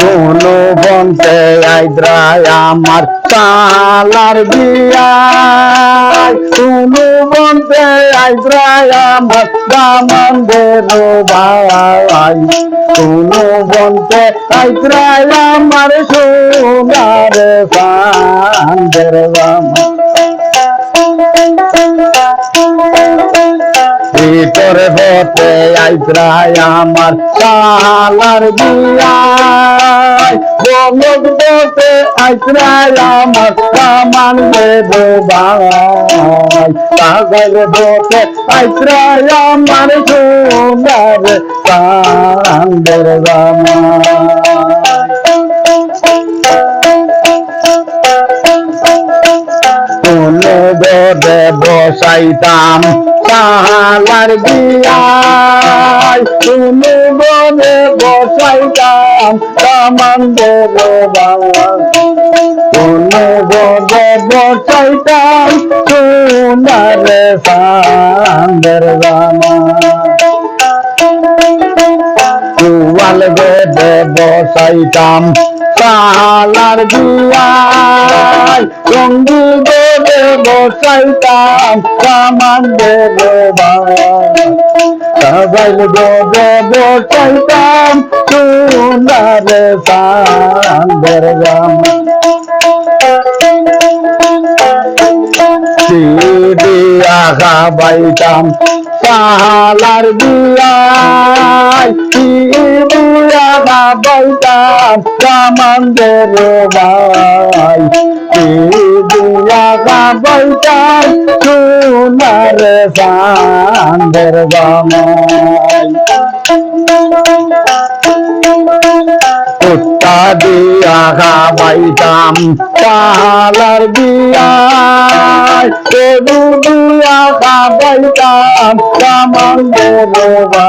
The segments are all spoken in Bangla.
কোনো বনতে আইদ্রায় আমার তালার বিয়ায়। কোনো বনতে আইদ্রায় আমার দামন্দের ভাই কোনো বনতে আইদ্রায় আমার সোনার সান্দের বামা। ভিতরে হতে আইত্রায় আমার সালার বিয়ায়। বলদ বলতে আইত্রায় আমার কামান দেব ভাই। পাগল বলতে আইত্রায় আমার সোনার কান্দের বামা গদে বসাইতাম সালার বিয়ায় কোনো গদে বসাইতাম তামান দেব কোনো গদে বসাইতাম সোনার সান্দের বামা গদে বসাইতাম সালার বিয়ায় রঙ্গি গদে বসাইতাম কামান দেব সবাই গদে বসাইতাম সোনার সান্দের গামা দিয়া দিয়া খাবাইতাম কামান্দের ভাই দিয়া খাবাইতাম সোনার সান্দের গামাই কুত্তা দিয়া খাবাইতাম পালার দিয়ায় গরু দিয়া খাবাইতাম কামান দেবা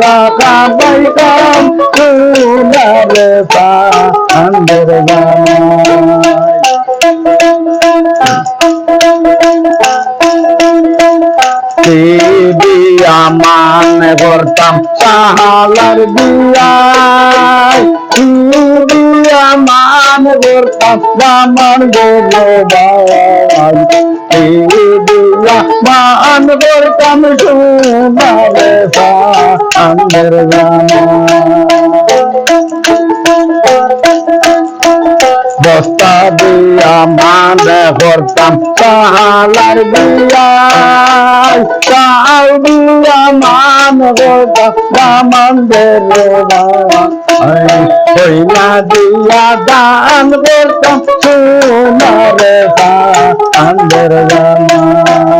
দিয়া খাবাইতাম সোনার পান্ডের দিয়া মান করতাম সাহালার দিয়ায় দিয়া মান করতাম গানা বস্তা দিয়া মানে করতাম কালার দিয়াই কাল দিয়া মান করতাম দামানদের হইলা দিয়া দান করতাম সোনার সান্দের গানা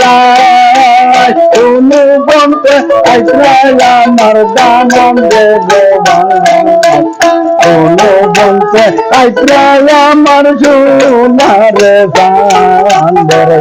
আগ্রায় আমার দানম দেব কোনো বলতে আগ্রায় আমার সোনার সান্দের